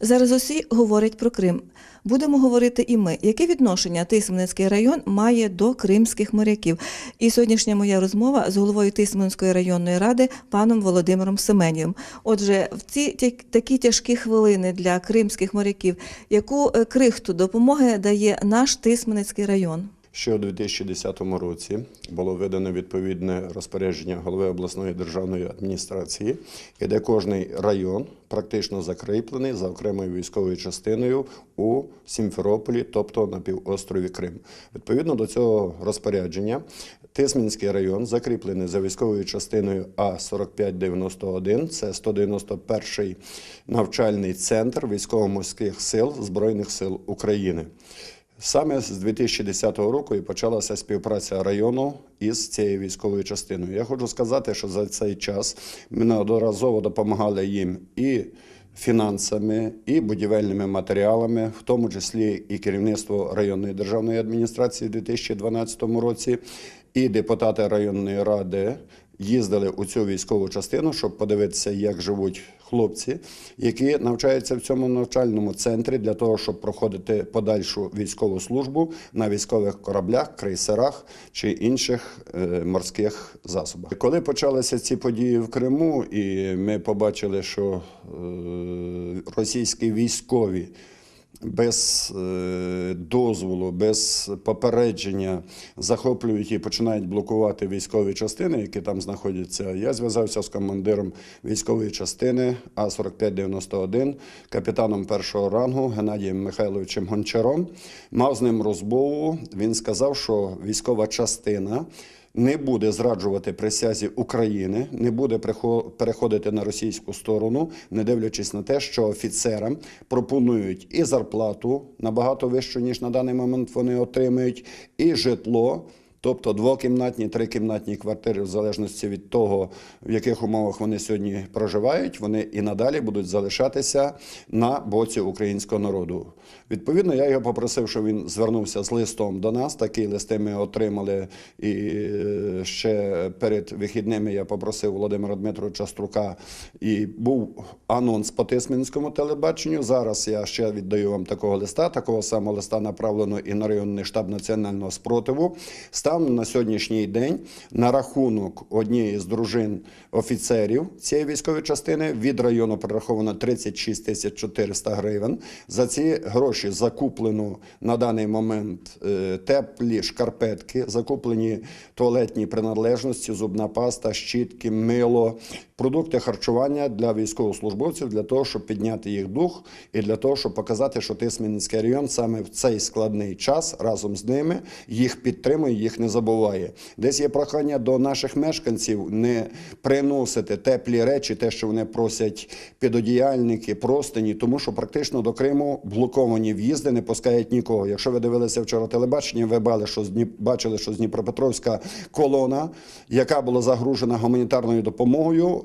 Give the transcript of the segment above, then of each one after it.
Зараз усі говорять про Крим. Будемо говорити і ми. Яке відношення Тисменецький район має до кримських моряків? І сьогоднішня моя розмова з головою Тисменської районної ради паном Володимиром Семенєвим. Отже, в ці такі тяжкі хвилини для кримських моряків, яку е, крихту допомоги дає наш Тисменецький район? Ще у 2010 році було видано відповідне розпорядження голови обласної державної адміністрації, де кожний район практично закріплений за окремою військовою частиною у Сімферополі, тобто на півострові Крим. Відповідно до цього розпорядження, Тисменський район закріплений за військовою частиною А4591, це 191-й навчальний центр військово-морських сил Збройних сил України. Саме з 2010 року і почалася співпраця району із цією військовою частиною. Я хочу сказати, що за цей час ми неодноразово допомагали їм і фінансами, і будівельними матеріалами, в тому числі і керівництво районної державної адміністрації у 2012 році, і депутати районної ради їздили у цю військову частину, щоб подивитися, як живуть хлопці, які навчаються в цьому навчальному центрі для того, щоб проходити подальшу військову службу на військових кораблях, крейсерах чи інших е, морських засобах. Коли почалися ці події в Криму, і ми побачили, що е, російські військові без е, дозволу, без попередження захоплюють і починають блокувати військові частини, які там знаходяться. Я зв'язався з командиром військової частини А4591, капітаном першого рангу Геннадієм Михайловичем Гончаром. Мав з ним розмову. Він сказав, що військова частина не буде зраджувати присязі України, не буде переходити на російську сторону, не дивлячись на те, що офіцерам пропонують і зарплату набагато вищу, ніж на даний момент вони отримують, і житло. Тобто двокімнатні, трикімнатні квартири, в залежності від того, в яких умовах вони сьогодні проживають, вони і надалі будуть залишатися на боці українського народу. Відповідно, я його попросив, щоб він звернувся з листом до нас. Такі листи ми отримали. І е, ще перед вихідними я попросив Володимира Дмитровича Струка, і був анонс по Тисменському телебаченню. Зараз я ще віддаю вам такого листа. Такого самого листа направлено і на районний штаб національного спротиву. Станом на сьогоднішній день на рахунок однієї з дружин офіцерів цієї військової частини від району прораховано 36 тисяч 400 гривень. За ці гроші закуплено на даний момент е, теплі шкарпетки, закуплені туалетні приналежності, зубна паста, щітки, мило, продукти харчування для військовослужбовців для того, щоб підняти їх дух і для того, щоб показати, що Тисменський район саме в цей складний час разом з ними їх підтримує, їх не забуває. Десь є прохання до наших мешканців не приносити теплі речі, те, що вони просять підодіяльники, простині, тому що практично до Криму блоковані в'їзди, не пускають нікого. Якщо ви дивилися вчора телебачення, ви бачили, що з Дніп- бачили, що з Дніпропетровська колона, яка була загружена гуманітарною допомогою.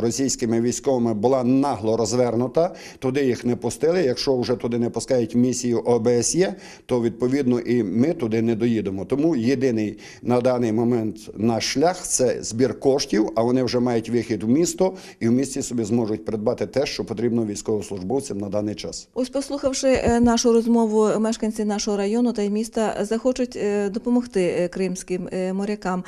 Російськими військовими була нагло розвернута, туди їх не пустили. Якщо вже туди не пускають місію ОБСЄ, то відповідно і ми туди не доїдемо. Тому єдиний на даний момент наш шлях це збір коштів, а вони вже мають вихід в місто і в місті собі зможуть придбати те, що потрібно військовослужбовцям на даний час. Ось, послухавши е, нашу розмову, мешканці нашого району та й міста захочуть е, допомогти е, кримським морякам.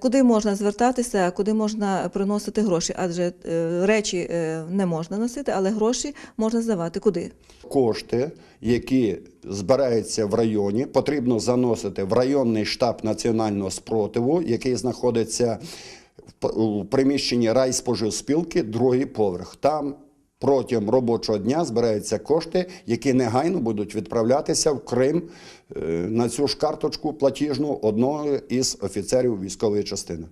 Куди можна звертатися, куди можна приносити гроші? Адже е, речі е, не можна носити, але гроші можна здавати. Куди? Кошти, які збираються в районі, потрібно заносити в районний штаб національного спротиву, який знаходиться в приміщенні райспоживспілки, другий поверх. Там протягом робочого дня збираються кошти, які негайно будуть відправлятися в Крим е, на цю ж карточку платіжну одного із офіцерів військової частини.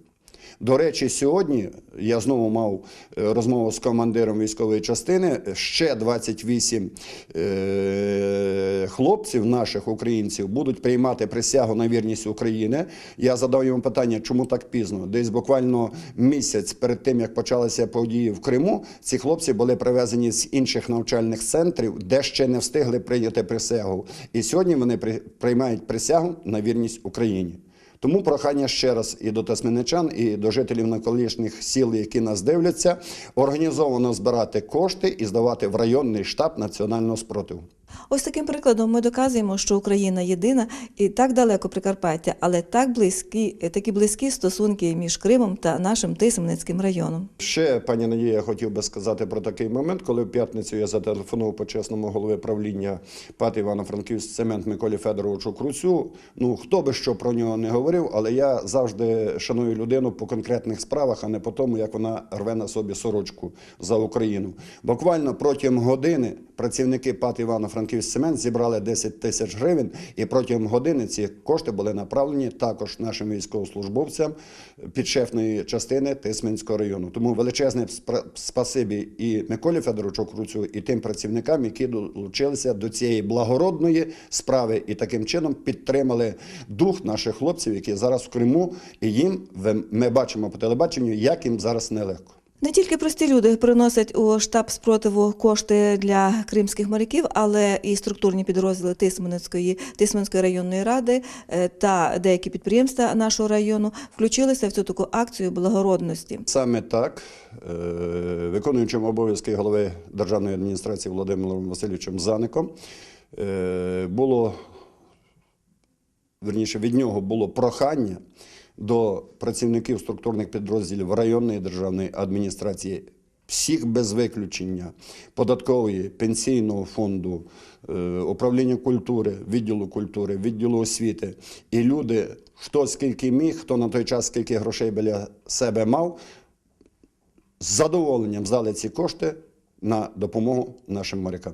До речі, сьогодні я знову мав е, розмову з командиром військової частини. Ще 28 е, хлопців наших українців будуть приймати присягу на вірність України. Я задав йому питання, чому так пізно? Десь буквально місяць перед тим, як почалися події в Криму, ці хлопці були привезені з інших навчальних центрів, де ще не встигли прийняти присягу. І сьогодні вони при- приймають присягу на вірність Україні. Тому прохання ще раз і до тасменичан, і до жителів наколишніх сіл, які нас дивляться, організовано збирати кошти і здавати в районний штаб національного спротиву. Ось таким прикладом ми доказуємо, що Україна єдина і так далеко Прикарпаття, але так близькі, такі близькі стосунки між Кримом та нашим Тисменницьким районом. Ще, пані Надія, хотів би сказати про такий момент, коли в п'ятницю я зателефонував почесному голови правління ПАТ Івано-Франківськ цемент Миколі Федоровичу Круцю. Ну хто би що про нього не говорив, але я завжди шаную людину по конкретних справах, а не по тому, як вона рве на собі сорочку за Україну. Буквально протягом години працівники ПАТ Івано-Франківськ цемент зібрали 10 тисяч гривень, і протягом години ці кошти були направлені також нашим військовослужбовцям підшефної частини Тисменського району. Тому величезне спасибі і Миколі Федоровичу Круцю, і тим працівникам, які долучилися до цієї благородної справи і таким чином підтримали дух наших хлопців, які зараз в Криму, і їм ми бачимо по телебаченню, як їм зараз нелегко. Не тільки прості люди приносять у штаб спротиву кошти для кримських моряків, але і структурні підрозділи Тисменської, Тисменської районної ради е, та деякі підприємства нашого району включилися в цю таку акцію благородності. Саме так, е, виконуючим обов'язки голови державної адміністрації Володимиром Васильовичем Заником, е, було верніше від нього було прохання до працівників структурних підрозділів районної державної адміністрації. Всіх без виключення податкової, пенсійного фонду, е, управління культури, відділу культури, відділу освіти. І люди, хто скільки міг, хто на той час скільки грошей біля себе мав, з задоволенням здали ці кошти на допомогу нашим морякам.